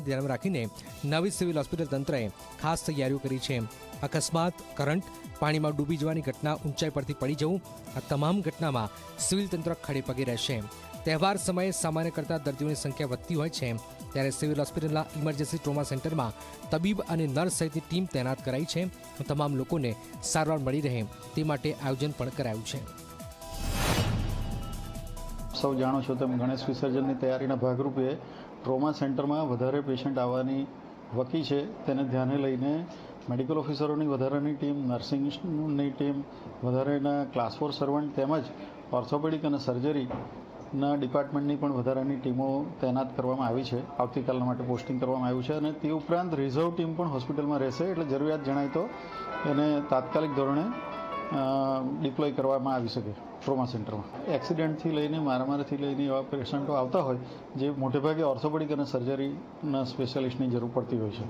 ધ્યાનમાં રાખીને નવી સિવિલ હોસ્પિટલ તંત્રએ ખાસ તૈયારીઓ કરી છે. અકસ્માત, કરંટ, પાણીમાં ડૂબી જવાની ઘટના ઊંચાઈ પરથી પડી જવું, આ તમામ ઘટનામાં સિવિલ તંત્ર ખડે પગે રહેશે. તહેવાર સમયે સામાન્ય કરતાં દર્દીઓની સંખ્યા વધતી હોય છે. ત્યારે સિવિલ હોસ્પિટલના ઇમરજન્સી ટ્રોમા સેન્ટરમાં તબીબ અને નર્સ સહિતની ટીમ તૈનાત કરાઈ છે. તમામ લોકોને સારવાર મળી રહે તે માટે આયોજન પણ કરાયું છે. સૌ જાણો છો તેમ ગણેશ વિસર્જનની તૈયારીના ભાગરૂપે ટ્રોમા સેન્ટરમાં વધારે પેશન્ટ આવવાની વકી છે. તેને ધ્યાને લઈને મેડિકલ ઓફિસરોની વધારાની ટીમ, નર્સિંગની ટીમ, વધારેના ક્લાસ ફોર સર્વન્ટ તેમજ ઓર્થોપેડિક અને સર્જરીના ડિપાર્ટમેન્ટની પણ વધારાની ટીમો તૈનાત કરવામાં આવી છે. આવતીકાલના માટે પોસ્ટિંગ કરવામાં આવ્યું છે અને તે ઉપરાંત રિઝર્વ ટીમ પણ હોસ્પિટલમાં રહેશે એટલે જરૂરિયાત જણાય તો એને તાત્કાલિક ધોરણે ડિપ્લોય કરવામાં આવી શકે ટ્રોમા સેન્ટરમાં એક્સિડન્ટથી લઈને મારામારીથી લઈને એવા પેશન્ટો આવતા હોય, જે મોટેભાગે ઓર્થોપેડિક અને સર્જરીના સ્પેશિયાલિસ્ટની જરૂર પડતી હોય છે.